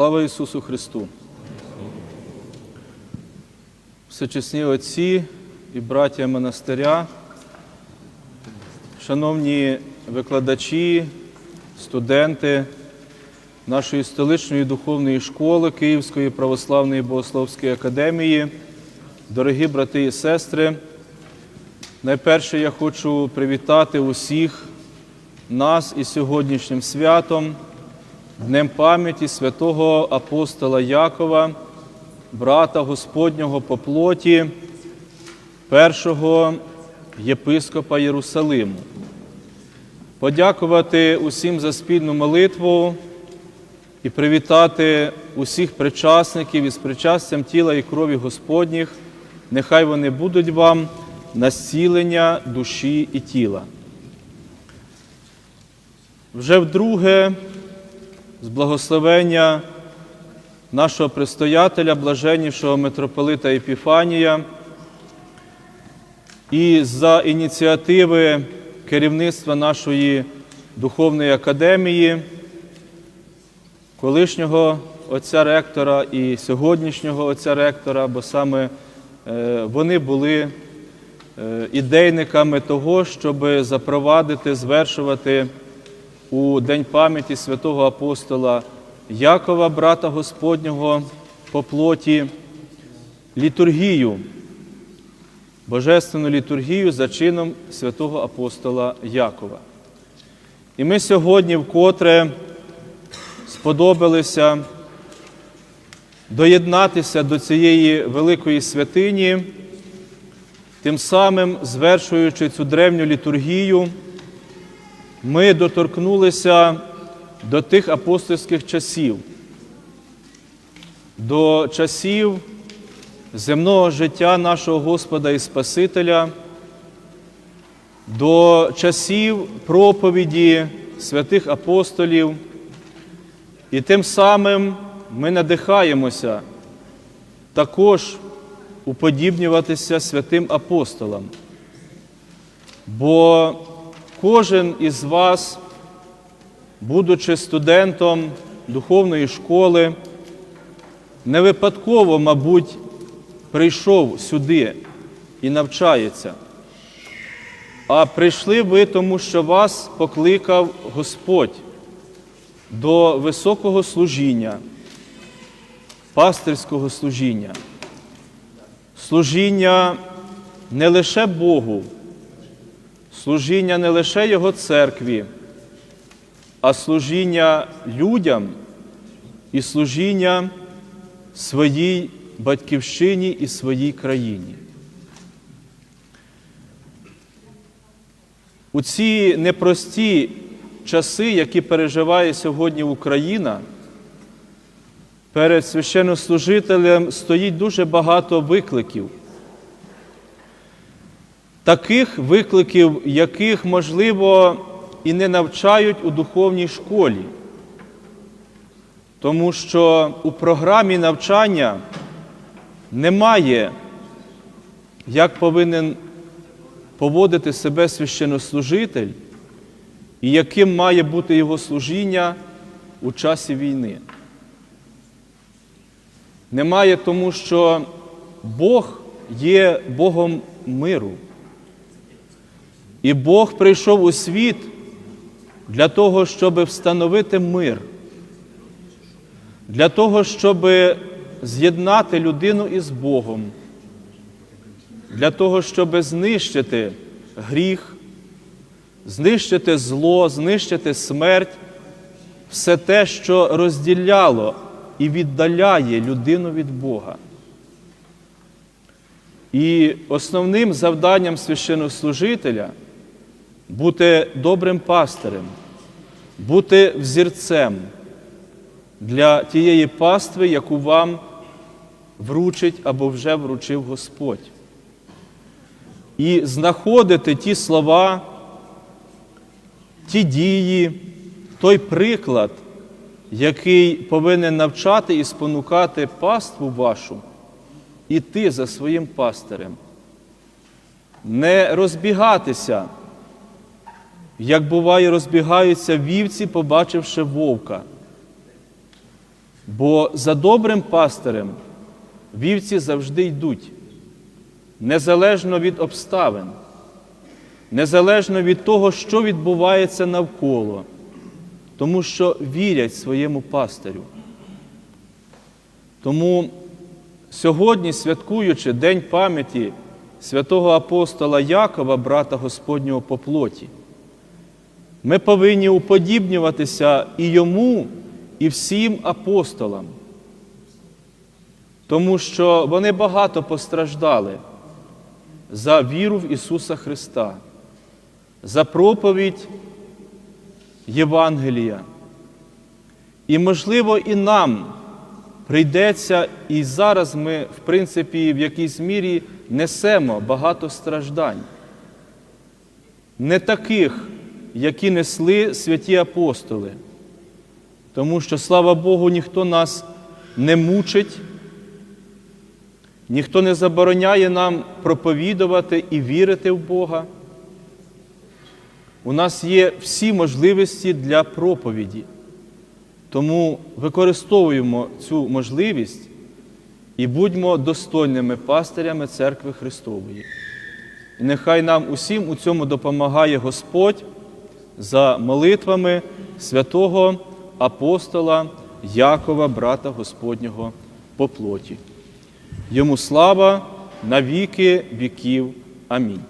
Слава Ісусу Христу! Всечесні отці і браття монастиря, шановні викладачі, студенти нашої столичної духовної школи Київської православної богословської академії, дорогі брати і сестри, найперше я хочу привітати усіх нас із сьогоднішнім святом. Днем пам'яті святого апостола Якова, брата Господнього по плоті, першого єпископа Єрусалиму. Подякувати усім за спільну молитву і привітати усіх причасників із причастям тіла і крові Господніх. Нехай вони будуть вам на зцілення душі і тіла. Вже вдруге з благословення нашого предстоятеля, блаженнішого митрополита Епіфанія, і за ініціативи керівництва нашої духовної академії, колишнього отця ректора і сьогоднішнього отця ректора, бо саме е, вони були е, ідейниками того, щоб запровадити, звершувати у День пам'яті святого апостола Якова, брата Господнього по плоті, літургію, божественну літургію за чином святого апостола Якова. І ми сьогодні вкотре сподобалися доєднатися до цієї великої святині, тим самим звершуючи цю древню літургію ми доторкнулися до тих апостольських часів, до часів земного життя нашого Господа і Спасителя, до часів проповіді святих апостолів, і тим самим ми надихаємося також уподібнюватися святим апостолам. Бо Кожен із вас, будучи студентом духовної школи, не випадково, мабуть, прийшов сюди і навчається, а прийшли ви тому, що вас покликав Господь до високого служіння, пастирського служіння, служіння не лише Богу служіння не лише Його церкві, а служіння людям і служіння своїй батьківщині і своїй країні. У ці непрості часи, які переживає сьогодні Україна, перед священнослужителем стоїть дуже багато викликів таких викликів, яких, можливо, і не навчають у духовній школі. Тому що у програмі навчання немає, як повинен поводити себе священнослужитель і яким має бути його служіння у часі війни. Немає тому, що Бог є Богом миру. І Бог прийшов у світ для того, щоб встановити мир, для того, щоб з'єднати людину із Богом, для того, щоб знищити гріх, знищити зло, знищити смерть, все те, що розділяло і віддаляє людину від Бога. І основним завданням священнослужителя – бути добрим пастирем, бути взірцем для тієї пастви, яку вам вручить або вже вручив Господь. І знаходити ті слова, ті дії, той приклад, який повинен навчати і спонукати паству вашу, іти за своїм пастирем, не розбігатися як буває, розбігаються вівці, побачивши вовка. Бо за добрим пастирем вівці завжди йдуть, незалежно від обставин, незалежно від того, що відбувається навколо, тому що вірять своєму пастирю. Тому сьогодні, святкуючи День пам'яті святого апостола Якова, брата Господнього по плоті, ми повинні уподібнюватися і йому, і всім апостолам, тому що вони багато постраждали за віру в Ісуса Христа, за проповідь Євангелія. І, можливо, і нам прийдеться, і зараз ми, в принципі, в якійсь мірі несемо багато страждань, не таких, які несли святі апостоли. Тому що, слава Богу, ніхто нас не мучить, ніхто не забороняє нам проповідувати і вірити в Бога. У нас є всі можливості для проповіді. Тому використовуємо цю можливість і будьмо достойними пастирями церкви Христової. І нехай нам усім у цьому допомагає Господь за молитвами святого апостола Якова, брата Господнього по плоті. Йому слава на віки віків. Амінь.